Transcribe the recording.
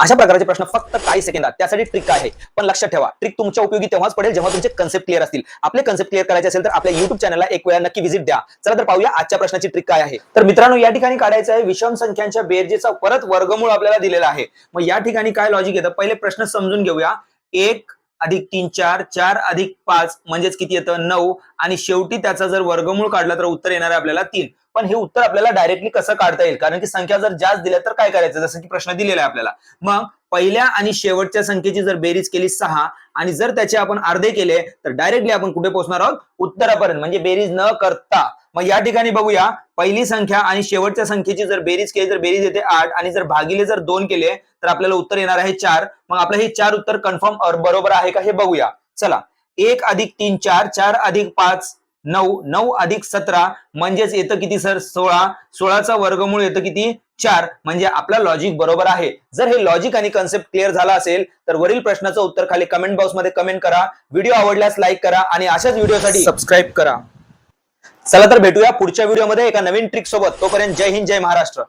अशा प्रकारचे प्रश्न फक्त काही सेकंदात त्यासाठी ट्रिक काय आहे. पण लक्षात ठेवा ट्रिक तुमच्या उपयोगी तेव्हाच पडेल जेव्हा तुमचे कन्सेप्ट क्लिअर असतील. आपले कन्सेप्ट क्लिअर करायचे असेल तर आपल्या युट्यूब चॅनलला एक वेळा नक्की व्हिजिट द्या. चला तर पाहूया आजच्या प्रश्नाची ट्रिक काय आहे. तर मित्रांनो या ठिकाणी काढायचं आहे विषम संख्यांच्या बेरजेचा परत वर्गमूळ आपल्याला दिलेला आहे. मग या ठिकाणी काय लॉजिक येतं? पहिले प्रश्न समजून घेऊया. एक अधिक तीन चार चार अधिक पाच म्हणजेच किती येतं? नऊ. आणि शेवटी त्याचा जर वर्गमूळ काढला तर उत्तर येणार आहे आपल्याला तीन. पण हे उत्तर आपल्याला डायरेक्टली कसं काढता येईल? कारण की संख्या जर जास्त दिल्या तर काय करायचं? जसं की प्रश्न दिलेला आहे आपल्याला. मग पहिल्या आणि शेवटच्या संख्येची जर बेरीज केली सहा आणि जर त्याचे आपण अर्धे केले तर डायरेक्टली आपण कुठे पोहोचणार आहोत? उत्तरापर्यंत. म्हणजे बेरीज न करता. मग या ठिकाणी बघूया पहिली संख्या आणि शेवटच्या संख्येची जर बेरीज केली तर बेरीज येते आठ आणि जर भागिले जर दोन केले तर आपल्याला उत्तर येणार आहे चार. मग आपलं हे चार उत्तर कन्फर्म बरोबर आहे का हे बघूया. चला एक अधिक तीन चार चार अधिक पाच नऊ नऊ अधिक सतरा म्हणजेच येतं किती सर? सोळा. सोळाचा वर्गमूळ येतं किती? चार. म्हणजे आपला लॉजिक बरोबर आहे. जर हे लॉजिक आणि कन्सेप्ट क्लिअर झाला असेल तर वरील प्रश्नाचं उत्तर खाली कमेंट बॉक्समध्ये कमेंट करा. व्हिडिओ आवडल्यास लाईक करा आणि अशाच व्हिडिओसाठी सबस्क्राईब करा. चला तर भेटूया पुढच्या व्हिडिओमध्ये एका नवीन ट्रिक सोबत. तोपर्यंत जय हिंद जय महाराष्ट्र.